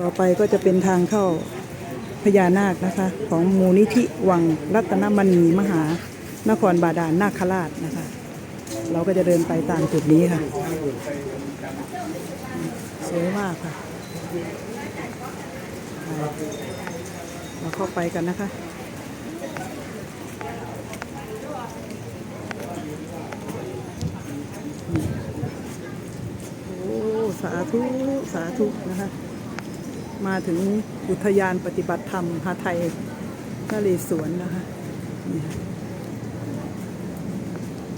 ต่อไปก็จะเป็นทางเข้าพญานาคนะคะ ของมูลนิธิวังรัตนมณีมหานครบาดาลนาคราชนะคะ เราก็จะเดินไปตามจุดนี้ค่ะ สวยมากค่ะ เราเข้าไปกันนะคะโอ้สาธุ สาธุนะคะ มาถึงอุทยานปฏิบัติธรรมหาไทยนเรศวรนะคะนี่ค่ะ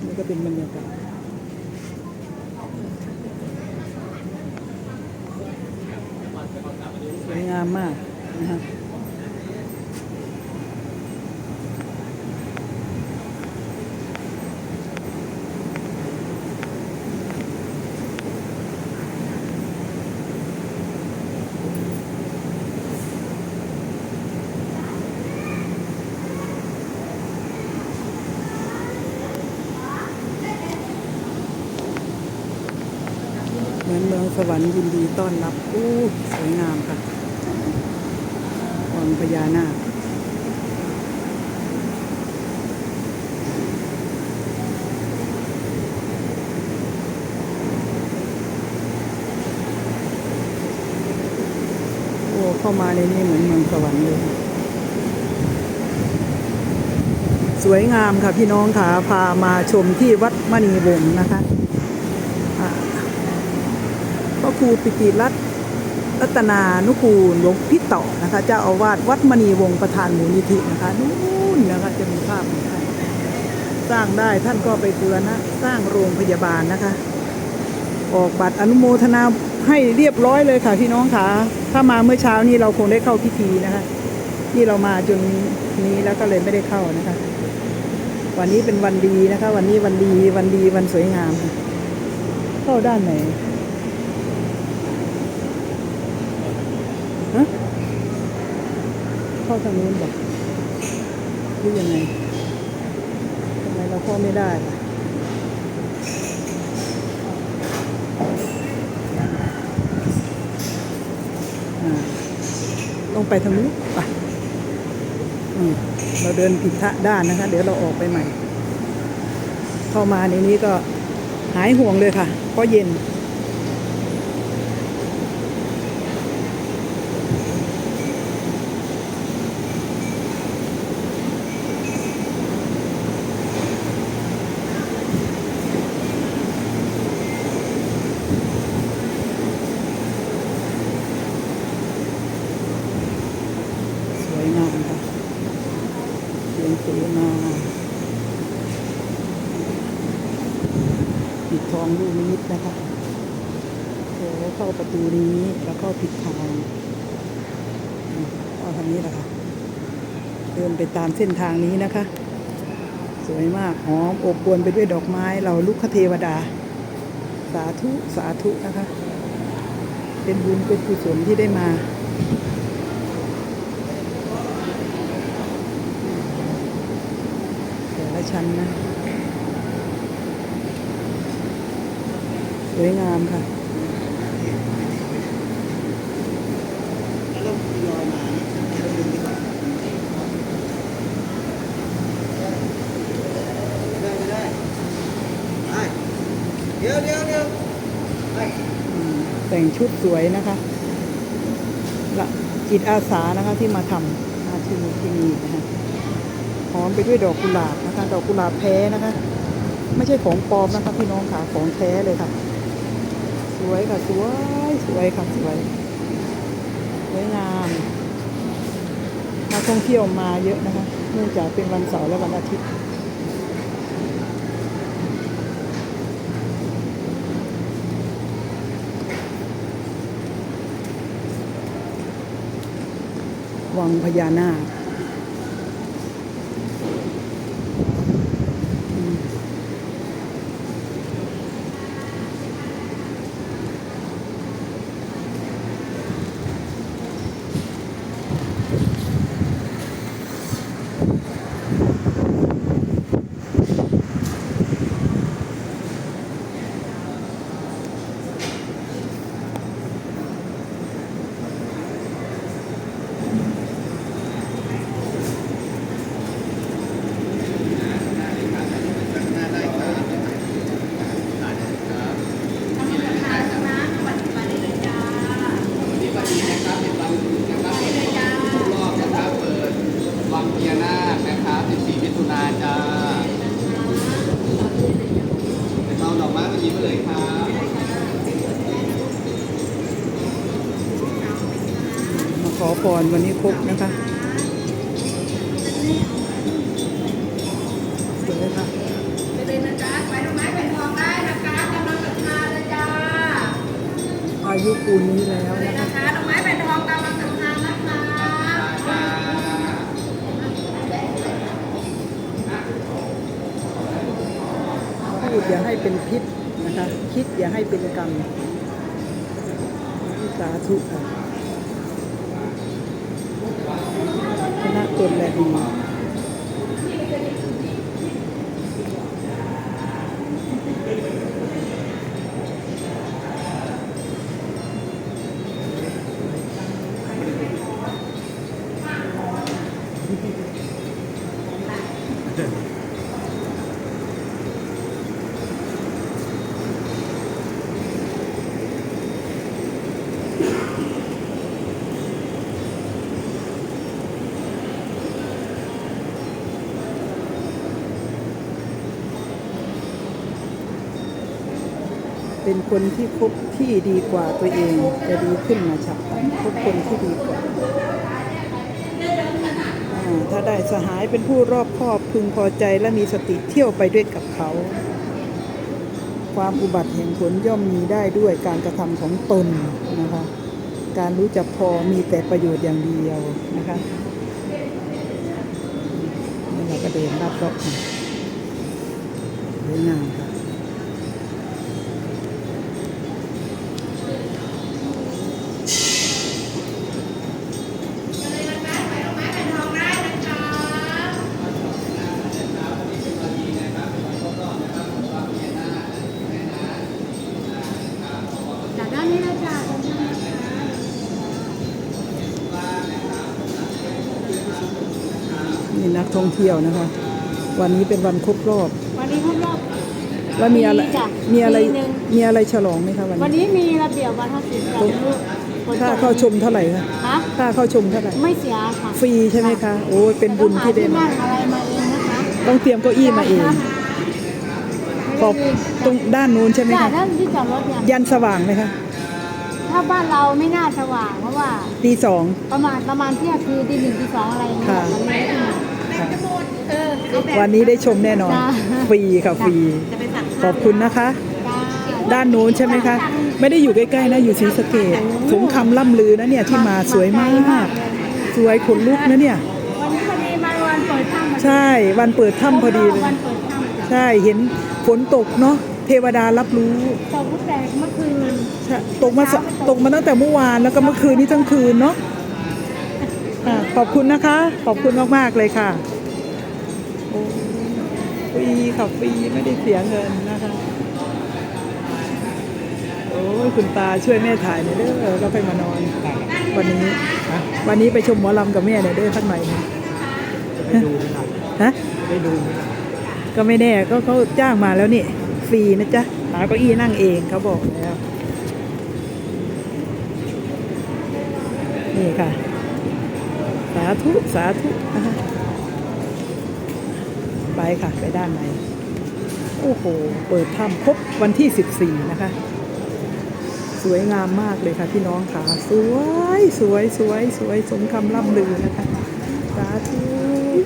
นี่ก็เป็นบรรยากาศสวยงามมากนะคะเหมือนเมือง สวรรค์ยินดีต้อนรับอู้สวยงามค่ะวังพญานาคโอ้เข้ามาในนี้เหมือนเมืองสวรรค์เลยสวยงามค่ะพี่น้องค่ะพามาชมที่วัดมณีวงศ์นะคะอ่าพ ระครูปิติรัตน์รัตนานุกูลหลวงพี่ต่อนะคะเจ้าอาวาสวัดมณีวงศ์ประธานมูลนิธินะคะนู่นนะคะจะมีภาพของท่านสร้างได้ท่านก็ไปบูรณะสร้างโรงพยาบาลนะคะ ออกบัตรอนุโมทนาให้เรียบร้อยเลยค่ะพี่น้องค่ะ ถ้ามาเมื่อเช้านี้เราคงได้เข้าพิธีนะคะนี่เรามาจนนี้แล้วก็เลยไม่ได้เข้านะคะ วันนี้เป็นวันดีนะคะ วันนี้วันดีวันดีวันสวยงาม เข้าด้านไหนฮะ เข้าทางนู้นบอกหรือยังไงทำไมเราเข้าไม่ได้ล่ะอ่าลงไปทางนู้นไปเราเดินผิดทาด้านนะคะ เดี๋ยวเราออกไปใหม่ เข้ามาในนี้ก็หายห่วงเลยค่ะเพราะเย็น สวยงามค่ะเสียงเสมาปิดทองลูกนิมิตนะคะโอ้เข้าประตูนี้แล้วก็ผิดทางอืมเอาทางนี้แหละค่ะ เดินไปตามเส้นทางนี้นะคะ สวยมากหอมอบอวลไปด้วยดอกไม้เราลุกคเทวดา สาธุสาธุนะคะ เป็นบุญเป็นกุศลที่ได้มาแต่ละชั้นนะ สวยงามค่ะ เดี๋ยวเดี๋ยวเดี๋ยว อืมแต่ งชุดสวยนะคะละจิตอาสานะคะที่มาทำมาที่นี่ที่นี่นะคะหอมไปด้วยดอกกุหลาบนะคะ ดอกกุหลาบแท้นะคะ ไม่ใช่ของปลอมนะคะพี่น้องค่ะของแท้เลยค่ะ สวยค่ะสวยสวยค่ะสวยสวยงามนักท่องเที่ยวมาเยอะนะคะ เนื่องจากเป็นวันเสาร์และวันอาทิตย์ วังพญานาค พรวันนี้ครบนะคะสวยค่ะไปเลยนะจ๊ะไปดอกไม้เป็นทองได้นะคะกำลังศรัทธาเลยจ้าอายุปูนนี้แล้วเลยนะคะนะคะดอกไม้เป็นทองกำลังศรัทธานะคะพูดอย่าให้เป็นพิษนะคะ คิดอย่าให้เป็นกรรมสาธุค่ะ করলেন เป็นคนที่คบที่ดีกว่าตัวเองจะดีขึ้นมาฉับพลันคบคนที่ดีกว่า ถ้าได้สหายเป็นผู้รอบคอบพึงพอใจและมีสติเที่ยวไปด้วยกับเขา ความอุบัติแห่งผลย่อมมีได้ด้วยการกระทำของตนนะคะ การรู้จักพอมีแต่ประโยชน์อย่างเดียวนะคะนี่เราก็เดินรอบรอบมาสวยงามค่ะ ท่องเที่ยวนะคะ วันนี้เป็นวันครบรอบ วันนี้ครบรอบ แล้วมีอะไรปีจ้ะมีอะไร ปีหนึ่งมีอะไรฉลองไหมคะวันวันนี้นี้มีระเบียบวัฒนศิลป์กับลูกฝนตกค่าเข้าชมเท่าไหร่คะฮะค่าเข้าชมเท่าไหร่ ไม่เสียค่ะฟรีใช่ไหมคะ โอ้ยเป็นบุญที่ได้ต้องหมาที่นั่งอะไรมาเองนะคะต้องเตรียมเก้าอี้มาเองขอบตรงด้านนู้นใช่ไหมจ้ะคะ ด้านที่จอดรถเนี่ย ยันสว่างไหมคะถ้าบ้านเราไม่น่าสว่างเพราะว่า ตีสอง ประมาณประมาณเที่ยงคืนตีหนึ่งตีสองอะไรอย่างเงี้ยค่ะ มันไม่ได้มา ค่ะ เออเอาแบบวันนี้ได้ชมแน่นอน จ้ะฟรีค่ะฟรี จะไปสั่งขอบคุณนะคะ ด้านนู้นใช่ไหมคะ ไม่ได้อยู่ใกล้ๆนะอยู่ศรีสะเกดสมคำล่ำลือนะเนี่ยที่มาสวยมาก สวยขนลุกนะเนี่ย วันนี้พอดีมาวันเปิดถ้ำพอดีใช่วันเปิดถ้ำพอดีเลย วันเปิดถ้ำใช่เห็นฝนตกเนาะเทวดารับรู้ตกตั้งแต่เมื่อคืนใช่ตกมาสตกมาตั้งแต่เมื่อวานแล้วก็เมื่อคืนนี้ทั้งคืนเนาะ อะขอบคุณนะคะ ขอบคุณมากๆเลยค่ะโอ้ฟรีค่ะฟรีไม่ได้เสียเงินนะคะ โอ้ยคุณตาช่วยแม่ถ่ายหน่อยเด้อแล้วค่อยมานอน วันนี้วันนี้ไปชมหมอลำกับแม่หน่อยเด้อข้างในนะไปดูไหมล่ะฮะไปดูไหมล่ะก็ไม่แน่ก็เขาจ้างมาแล้วนี่ ฟรีนะจ๊ะหาเก้าอี้นั่งเองเขาบอกแล้ว นี่ค่ะ สาธุ สาธุนะคะไปค่ะ ไปด้านในโอ้โห เปิดถ้ำครบวันที่ 14 นะคะ สวยงามมากเลยค่ะพี่น้องค่ะ สวย สวย สวย สวย สมคำล่ำลือนะคะ สาธุ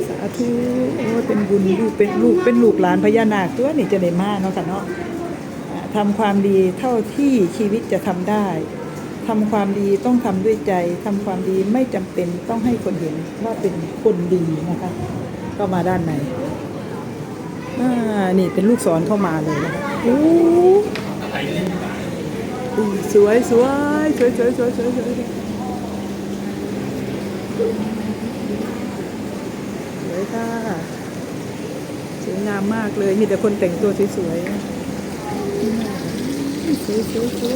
สาธุ โอ้เป็นบุญลูกเป็นลูก เป็นลูกหลานพญานาคตัวนี่จะได้มากเนาะค่ะเนาะอ่าทำความดีเท่าที่ชีวิตจะทำได้ ทำความดีต้องทำด้วยใจทำความดีไม่จำเป็นต้องให้คนเห็นว่าเป็นคนดีนะคะ ก็มาด้านในอ่านี่เป็นลูกศรเข้ามาเลยนะคะโอ้อุ้ยสวยสวยสวยสวยสวยสวยสวยสวยค่ะสวยงามมากเลย มีแต่คนแต่งตัวสวยๆสวยสวยสว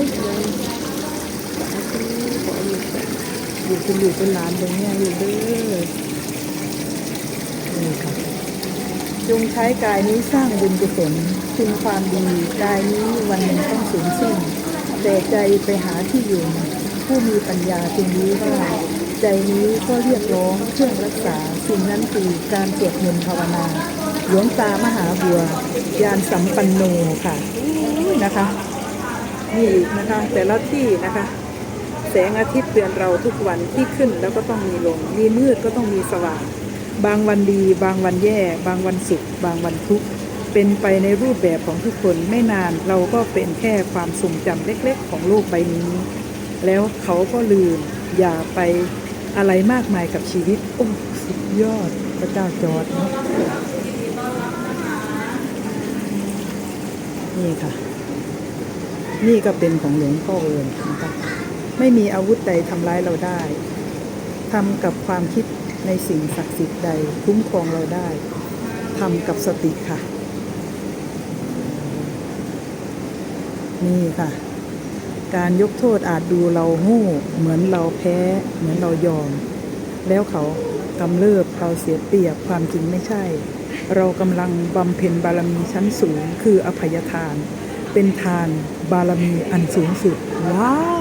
ยสวย ขออยู่อยู่เป็นอยู่เป็นหลานตรงเนี้ยอยู่เด้อนี่ค่ะจงใช้กายนี้สร้างบุญกุศลคุณความดีกายนี้วันหนึ่งต้องสูญสิ้นแต่ใจไปหาที่อยู่ ผู้มีปัญญาจึงรู้ว่าใจนี้ก็เรียกร้องเครื่องรักษาสิ่งนั้นคือการสวดมนต์ภาวนา หลวงตามหาบัวยานสัมปันโนค่ะอุ้ยนะคะ นี่อีกนะคะแต่ละที่นะคะ แสงอาทิตย์เตือนเราทุกวันที่ขึ้นแล้วก็ต้องมีลง มีมืดก็ต้องมีสว่าง บางวันดี บางวันแย่ บางวันสุข บางวันทุกข์ เป็นไปในรูปแบบของทุกคนไม่นานเราก็เป็นแค่ความทรงจำเล็กๆ ของโลกใบนี้ แล้วเขาก็ลืม อย่าไปอะไรมากมายกับชีวิต โอ้ สุดยอด พระเจ้าจอดเนะนี่ค่ะ นี่ก็เป็นของหลวงพ่อเอิญนะคะ ไม่มีอาวุธใดทำร้ายเราได้ทำกับความคิดในสิ่งศักดิ์สิทธิ์ใดคุ้มครองเราได้ทำกับสติค่ะ นี่ค่ะ การยกโทษอาจดูเราโง่เหมือนเราแพ้ เหมือนเรายอม แล้วเขากำเริบเราเสียเปรียบความจริงไม่ใช่ เรากำลังบำเพ็ญบารมีชั้นสูง คืออภัยทาน เป็นทานบารมีอันสูงสุด ว้าว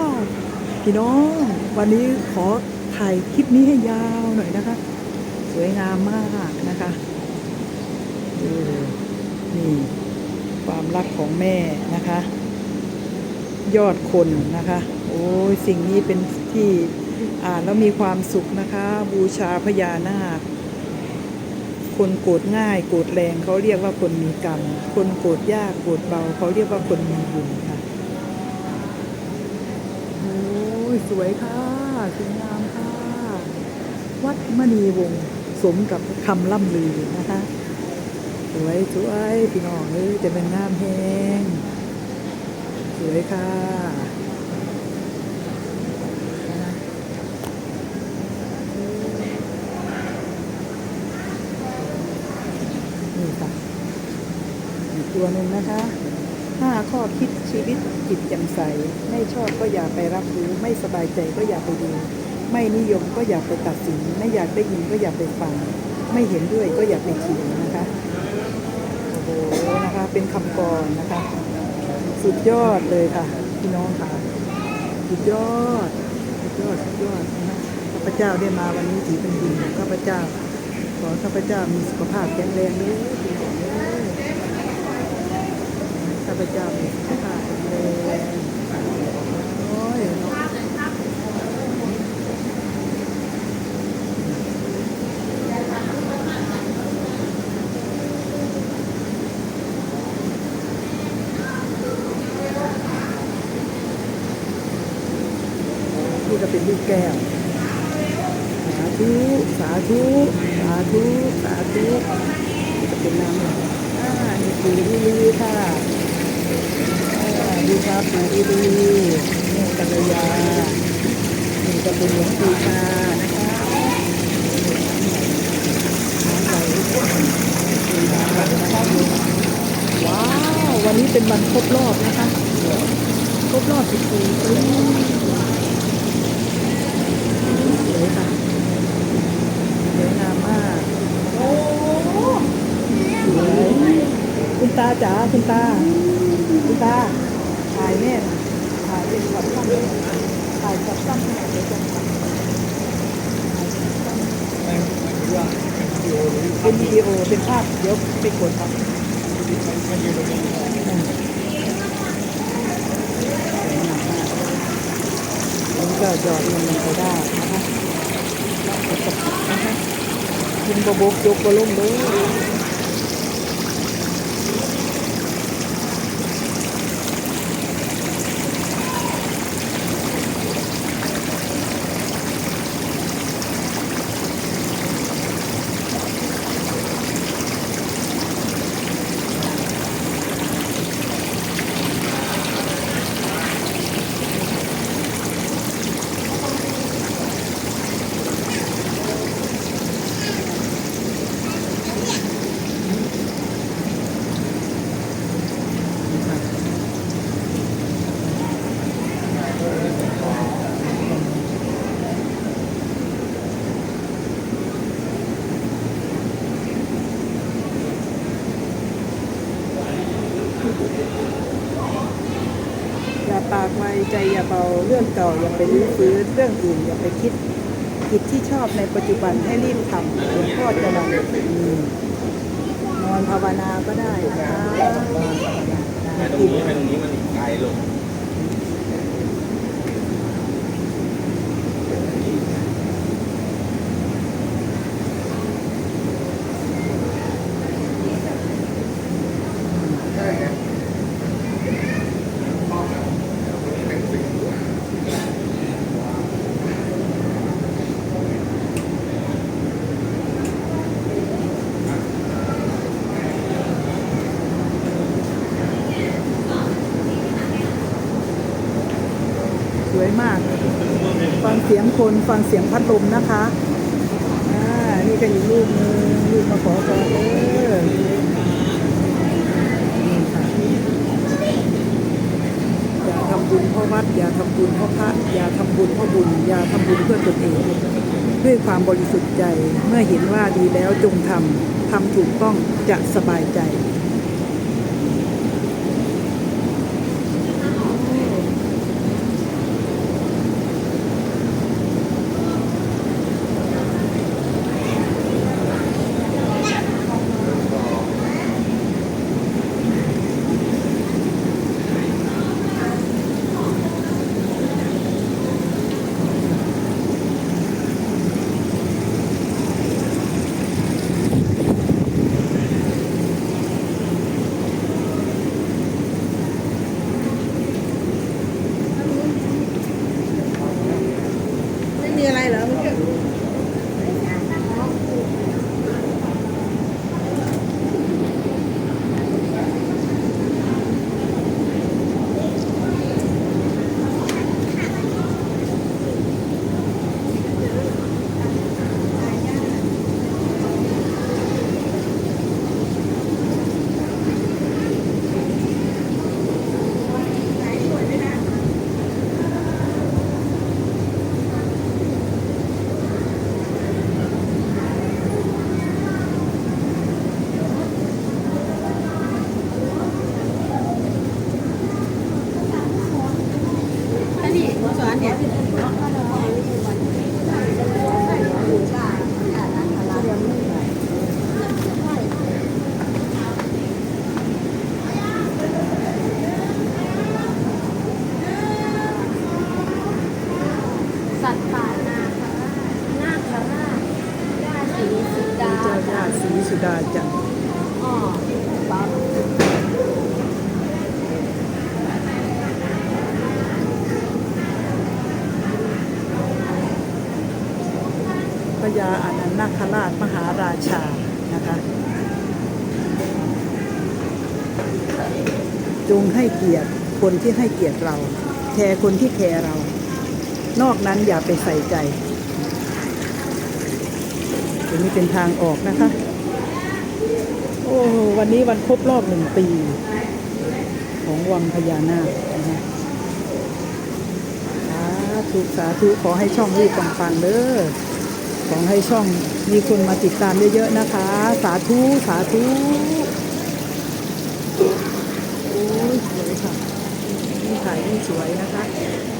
พี่น้องวันนี้ขอถ่ายคลิปนี้ให้ยาวหน่อยนะคะ สวยงามมากนะคะดูนี่ความรักของแม่นะคะ ยอดคนนะคะ โอ้ยสิ่งนี้เป็นที่อ่านแล้วมีความสุขนะคะ บูชาพญานาคคนโกรธง่ายโกรธแรงเขาเรียกว่าคนมีกรรม คนโกรธยากโกรธเบาเขาเรียกว่าคนมีบุญค่ะ โอ้ย สวยค่ะสวยงามค่ะ วัดมณีวงศ์สมกับคำล่ำลือนะคะ สวยสวยพี่น้องเอ้ยจะเป็นงามแหงสวยค่ะนี่ค่ะอีกตัวหนึ่งนะคะ ข้อคิดชีวิตจิตแจ่มใส ไม่ชอบก็อย่าไปรับรู้ ไม่สบายใจก็อย่าไปดู ไม่นิยมก็อย่าไปตัดสิน ไม่อยากได้ยินก็อย่าไปฟัง ไม่เห็นด้วยก็อย่าไปเขียนนะคะโอ้โหนะคะเป็นคำกรนะคะ สุดยอดเลยค่ะพี่น้องค่ะสุดยอดสุดยอดสุดยอดนะคะข้าพเจ้าได้มาวันนี้ถือเป็นบุญข้าพเจ้าขอข้าพเจ้ามีสุขภาพแข็งแรงเลยพี่น้องเอ้ย ข้าพเจ้ามีสุขาพแข็งแรงโอ้ยนี่ก็เป็นลูกแก้ว สาธุ สาธุ สาธุ สาธุจะเป็นน้ำหล่ออ่านี่ปู่ดีลีค่ะ อ่าบูชาปู่ดีลีแม่กัลยานี่จะเป็นหลวงปู่ชานะคะน้ำไหลปู่ชานะคะว้าว วันนี้เป็นวันครบรอบนะคะ ครบรอบ14ปีสวยค่ะสวยงามมากโอ้สวยคุณตาจ๋าคุณตา คุณตา ถ่ายแม่ถ่ายเป็นช็อตสั้นเลยถ่ายช็อตสั้นให้หน่อยเดี๋ยวจะถ่ายเป็นวิดีโอเป็นภาพเดี๋ยวไปกดครับอืมสวยงามมากอันนี้ก็หยอดเงินลงไปได้นะคะนะคะยิงบบบกยกบลุ่มเลย อย่าปากไวใจอย่าเบาเรื่องเก่าอย่าไปรื้อฟื้นเรื่องอื่นอย่าไปคิดกิจที่ชอบในปัจจุบันให้รีบทำหลวงพ่อจะนำอืมนอนภาวนาก็ได้นะคะนอนภาวนาตรงนี้ไปตรงนี้มันไกลลง คนฟังเสียงพัดลมนะคะอ่านี่ก็อีกรูปนึงรูปมาขอพรเด้อนี่ค่ะอย่าทำบุญเพราะวัด อย่าทำบุญเพราะพระ อย่าทำบุญเพราะบุญ อย่าทำบุญเพื่อตนเอง ด้วยความบริสุทธิ์ใจ เมื่อเห็นว่าดีแล้วจงทำทำถูกต้องจะสบายใจ เกียรติคนที่ให้เกียรติเรา แคร์คนที่แคร์เรา นอกนั้นอย่าไปใส่ใจอันนี้เป็นทางออกนะคะ โอ้วันนี้วันครบรอบหนึ่งปี ของวังพญานาคนะคะสาธุสาธุขอให้ช่องรีบปังๆเด้อขอให้ช่องมีคนมาติดตามเยอะๆนะคะ สาธุ สาธุ โอ้ยสวยค่ะนี่ ถ่ายนี่สวยนะคะ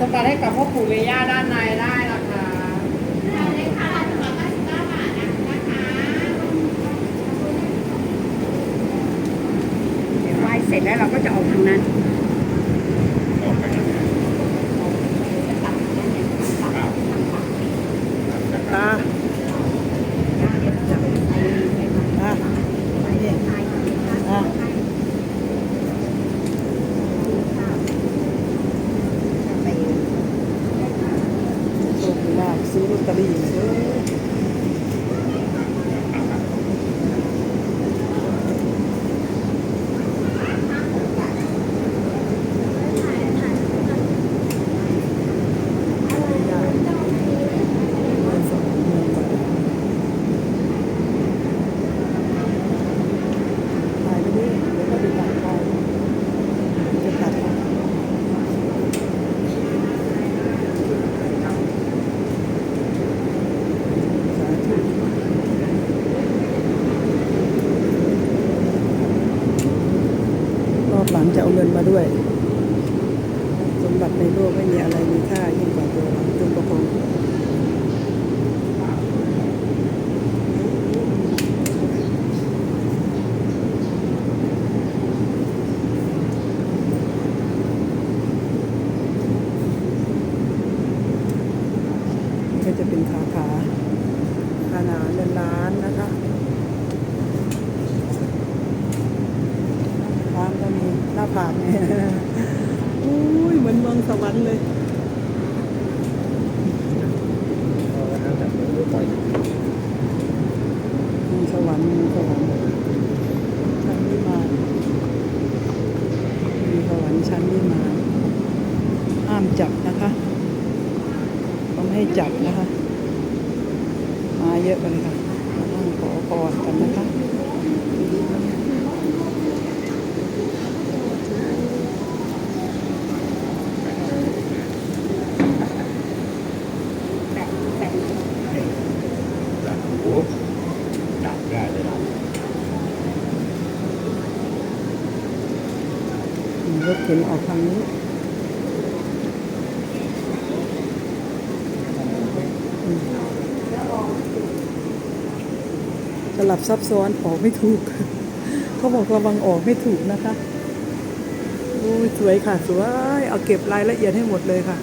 สมบัติให้กับพ่อปู่แม่ย่าด้านในได้นะคะเสร็จแล้วเราก็จะานสวรรค์ชั้นวิมามีสวรรค์ชั้ที่มานห้ามจับนะคะ ต้องให้จับนะคะ บซับซ้อนออกไม่ถูก เขาบอกระวังออกไม่ถูกนะคะโอ้ยสวยค่ะ สวย เอาเก็บรายละเอียดให้หมดเลยค่ะ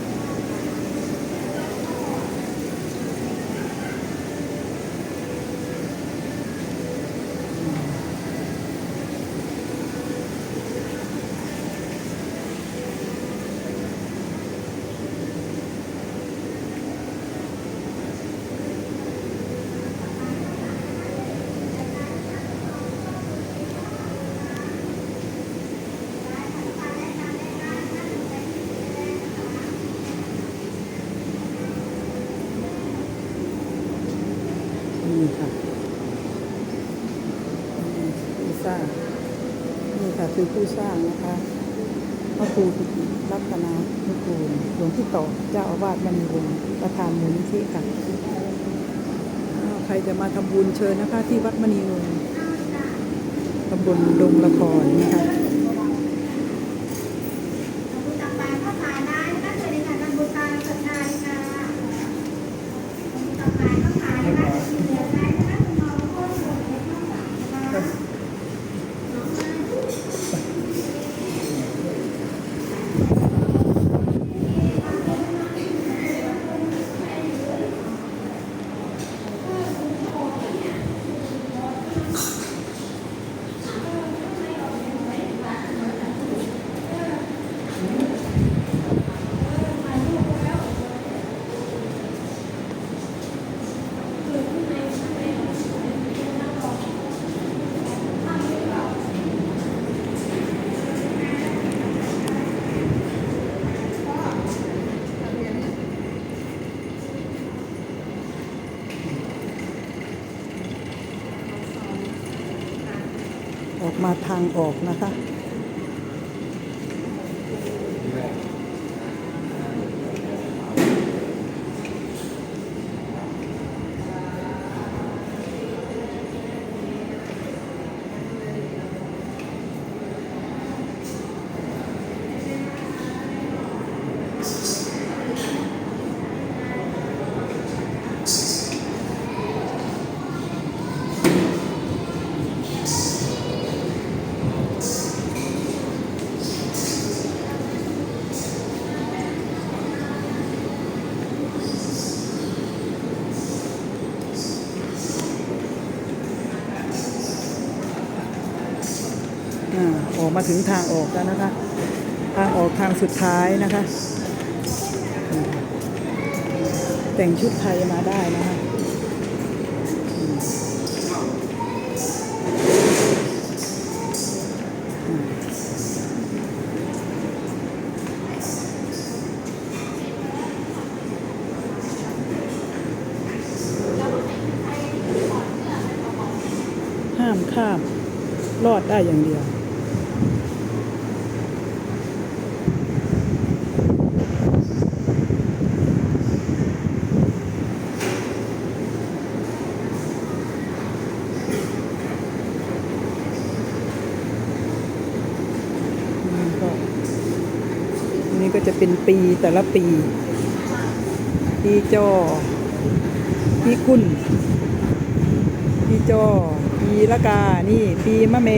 จะมาทำบุญเชิญนะคะที่วัดมณีนนท์ตำบลดงละครนะคะ ออกมาทางออกนะคะ ออกมาถึงทางออกแล้วนะคะทางออกทางสุดท้ายนะคะ แต่งชุดไทยมาได้นะคะห้ามข้ามรอดได้อย่างเดียว นี่ก็อันนี้ก็จะเป็นปี แต่ละปีปีจอปีคุณปีจอปีละกา นี่ ปีมะเม